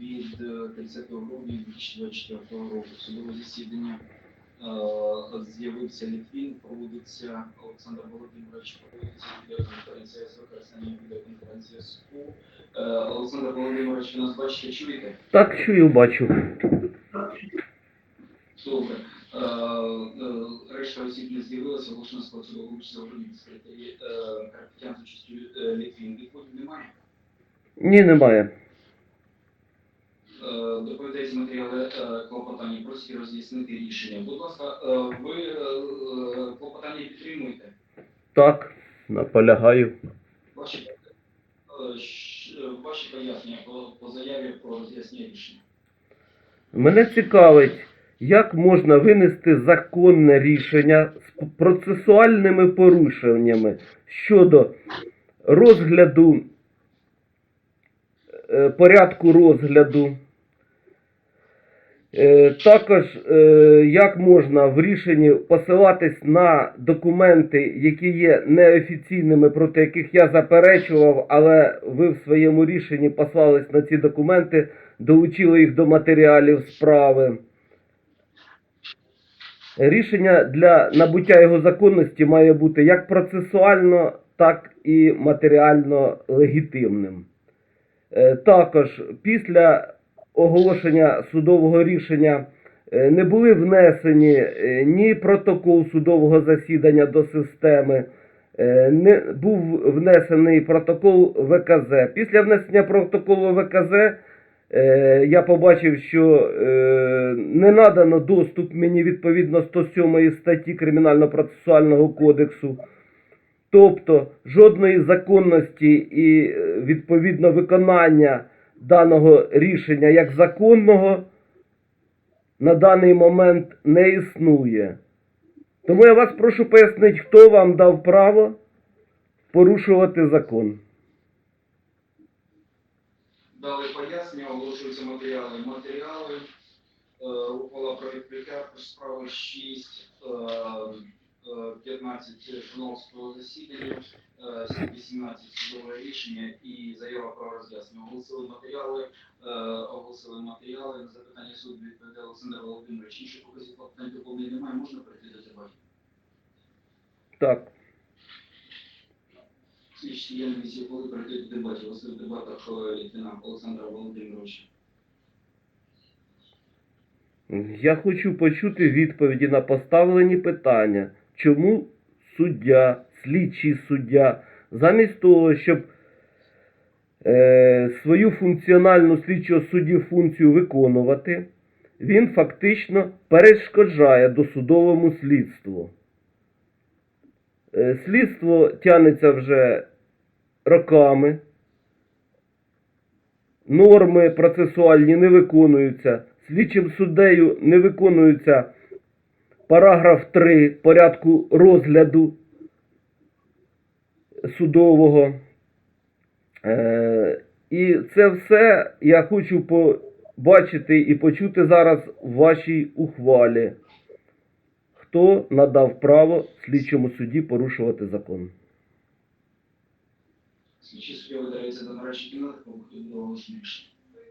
від е, 30 грудня 2024 року. Судове засідання е, з'явився Літвін, проводиться Олександр Володимирович, проводиться відеоконференція з використанням відеоконференції СКУ. Е, Олександр Володимирович, ви нас бачите, чуєте? Так, чую, бачу. Добре. Е, е, Решта осіб не з'явилася, оголошена склад судового в секретарі Карпетян з участю е, Літвін. Відходів немає? Ні, немає. Е, доповідається матеріали е, клопотання, просить роз'яснити рішення. Будь ласка, е, ви клопотання підтримуєте? Так, наполягаю. Ваші, ваші пояснення по, по заяві про роз'яснення рішення. Мене цікавить, як можна винести законне рішення з процесуальними порушеннями щодо розгляду, порядку розгляду. Е, Також е, як можна в рішенні посилатись на документи, які є неофіційними, проти яких я заперечував, але ви в своєму рішенні послались на ці документи, долучили їх до матеріалів справи. Рішення для набуття його законності має бути як процесуально, так і матеріально легітимним. Е, Також після оголошення судового рішення е, не були внесені е, ні протокол судового засідання до системи, е, не був внесений протокол ВКЗ. Після внесення протоколу ВКЗ я побачив, що не надано доступ мені відповідно 107 статті Кримінально-процесуального кодексу. Тобто жодної законності і відповідно виконання даного рішення як законного на даний момент не існує. Тому я вас прошу пояснити, хто вам дав право порушувати закон. Дали пояснення, оголошуються матеріали. Матеріали, е, ухвала про відкриття справи 6, е, е, 15 шановського засідання, е, 18 судове рішення і заява про роз'яснення. Оголосили матеріали, е, оголосили матеріали. На запитання суду відповідає Олександр Володимирович. Інших показів клопотань доповнень немає, можна прийти до дебатів? Так. Слідчі діяльності, коли прийти до дебатів, у своїх дебатах Літвіна Олександра Володимировича. Я хочу почути відповіді на поставлені питання. Чому суддя, слідчий суддя, замість того, щоб е, свою функціональну слідчого судді функцію виконувати, він фактично перешкоджає досудовому слідству. Е, слідство тягнеться вже роками. Норми процесуальні не виконуються. Слідчим суддею не виконується параграф 3 порядку розгляду судового. Е, і це все я хочу побачити і почути зараз в вашій ухвалі. Хто надав право слідчому суді порушувати закон? Слідчі суддя видається до нарадчої кімнати, побути до оголошення.